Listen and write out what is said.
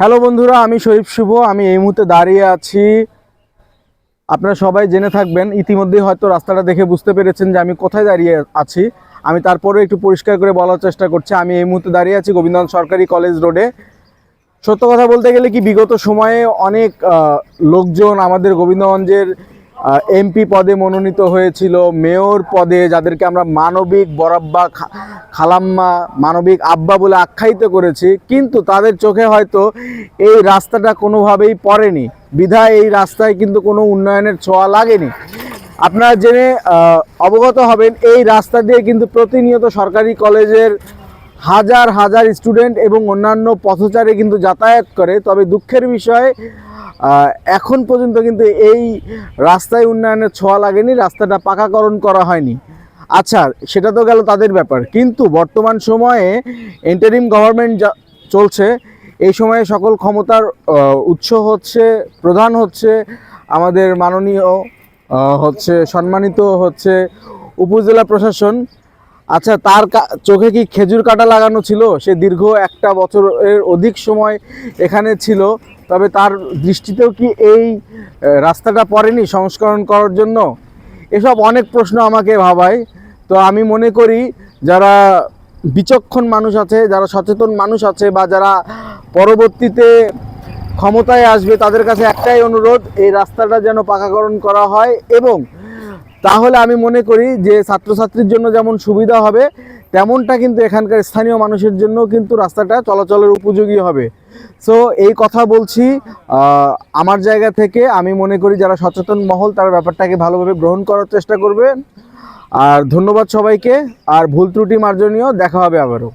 Hello বন্ধুরা, আমি শরীফ শুভ। আমি এই মুহূর্তে দাঁড়িয়ে আছি। আপনারা সবাই জেনে থাকবেন, ইতিমধ্যেই হয়তো রাস্তাটা দেখে বুঝতে পেরেছেন যে আমি কোথায় দাঁড়িয়ে আছি। আমি তারপরে একটু পরিষ্কার করে বলার চেষ্টা করছি। আমি এই মুহূর্তে দাঁড়িয়ে আছি গোবিন্দন সরকারি কলেজ রোডে। সত্য কথা বলতে গেলে কি, বিগত সময়ে অনেক লোকজন আমাদের গোবিন্দগঞ্জের এমপি পদে মনোনীত হয়েছিল, মেয়র পদে যাদেরকে আমরা মানবিক বরাব্বা খালাম্মা, মানবিক আব্বা বলে আখ্যায়িত করেছি, কিন্তু তাদের চোখে হয়তো এই রাস্তাটা কোনোভাবেই পড়েনি। বিধায় এই রাস্তায় কিন্তু কোনো উন্নয়নের ছোঁয়া লাগেনি। আপনারা জেনে অবগত হবেন, এই রাস্তা দিয়ে কিন্তু প্রতিনিয়ত সরকারি কলেজের হাজার হাজার স্টুডেন্ট এবং অন্যান্য পথচারী কিন্তু যাতায়াত করে। তবে দুঃখের বিষয় এখন পর্যন্ত কিন্তু এই রাস্তায় উন্নয়নের ছোঁয়া লাগেনি, রাস্তাটা পাকাকরণ করা হয়নি। আচ্ছা সেটা তো গেল তাদের ব্যাপার। কিন্তু বর্তমান সময়ে ইন্টারিম গভর্নমেন্ট চলছে, এই সময়ে সকল ক্ষমতার উৎস হচ্ছে, প্রধান হচ্ছে আমাদের মাননীয় হচ্ছে সম্মানিত হচ্ছে উপজেলা প্রশাসন। আচ্ছা তার চোখে কি খেজুর কাটা লাগানো ছিল? সে দীর্ঘ একটা বছরের অধিক সময় এখানে ছিল, তবে তার দৃষ্টিতেও কি এই রাস্তাটা পড়েনি সংস্করণ করার জন্য? এসব অনেক প্রশ্ন আমাকে ভাবায়। তো আমি মনে করি, যারা বিচক্ষণ মানুষ আছে, যারা সচেতন মানুষ আছে বা যারা পরবর্তীতে ক্ষমতায় আসবে, তাদের কাছে একটাই অনুরোধ, এই রাস্তাটা যেন পাকাকরণ করা হয় এবং তাহলে আমি মনে করি যে ছাত্রছাত্রীর জন্য যেমন সুবিধা হবে, তেমনটা কিন্তু এখানকার স্থানীয় মানুষের জন্য কিন্তু রাস্তাটা চলাচলের উপযোগী হবে। সো এই কথা বলছি আমার জায়গা থেকে আমি মনে করি যারা সচেতন মহল তারা ব্যাপারটাকে ভালোভাবে গ্রহণ করার চেষ্টা করবেন। আর ধন্যবাদ সবাইকে, আর ভুল ত্রুটি মার্জনীয়, দেখা হবে আবারও।